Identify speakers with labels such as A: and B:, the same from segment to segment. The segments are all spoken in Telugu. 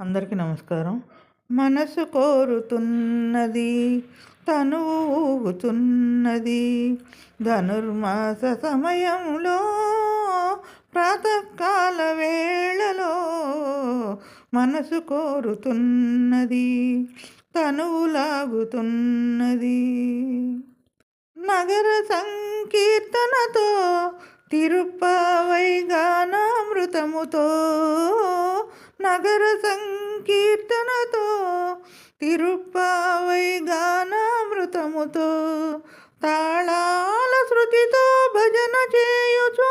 A: అందరికీ నమస్కారం. మనసు కోరుతున్నది తను ఊగుతున్నది. ధనుర్మాస సమయంలో ప్రాతకాల వేళలో మనసు కోరుతున్నది తనువు లాగుతున్నది. నగర సంకీర్తనతో తిరుప్పవై గానామృతముతో నగర సంకీర్తనతో తిరుప్పావై గానామృతముతో తాళాల శృతితో భజన చేయుచు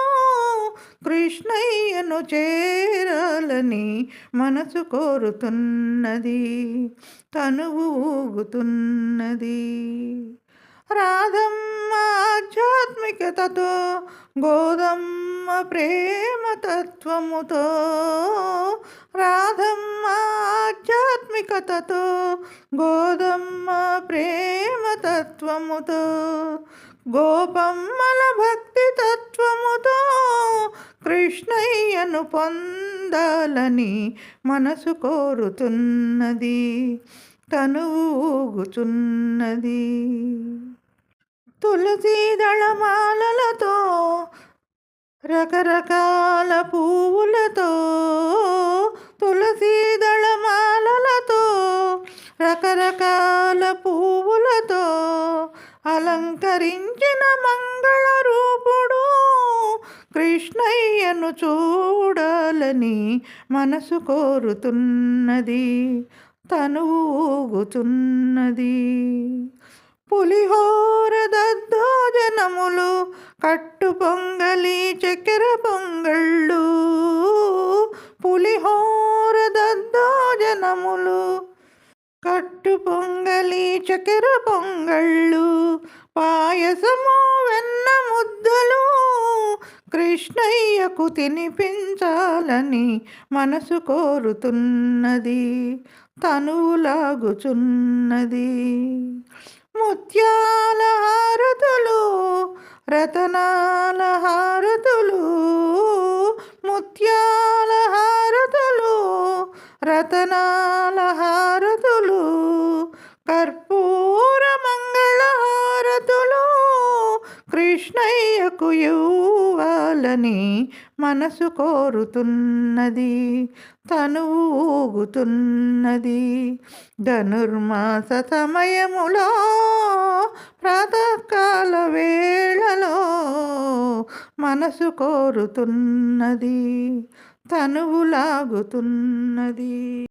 A: కృష్ణయ్యను చేరాలని మనసు కోరుతున్నది తనువు ఊగుతున్నది. రాధమ్మ ఆధ్యాత్మికతతో గోదమ్మ ప్రేమతత్వముతో రాధమ్మ ఆధ్యాత్మికతతో గోదమ్మ ప్రేమతత్వముతో గోపమ్మల భక్తి తత్వముతో కృష్ణయ్యను పొందాలని మనసు కోరుతున్నది తను తులసి దళమాలలతో రకరకాల పువ్వులతో తులసి దళమాలలతో రకరకాల పువ్వులతో అలంకరించిన మంగళ రూపుడు కృష్ణయ్యను చూడాలని మనసు కోరుతున్నది తను ఊగుతున్నది. పులిహోర దద్దోజనములు కట్టు పొంగలి చక్కెర పొంగళ్ళు. పులిహోర దద్దోజనములు కట్టు పొంగలి చక్కెర పొంగళ్ళు. పాయసము వెన్న ముద్దలు కృష్ణయ్యకు తినిపించాలని మనసు కోరుతున్నది తనువులాగుచున్నది ముత్యాల హారతులు రతనాల హారతులు ముత్యాల హారతులు రతనాల హారతులు. కృష్ణయ్యకు ఇవ్వాలని మనసు కోరుతున్నది తను ఊగుతున్నది. ధనుర్మాస సమయములో ప్రాతకాల వేళలో మనసు కోరుతున్నది తనువు లాగుతున్నది.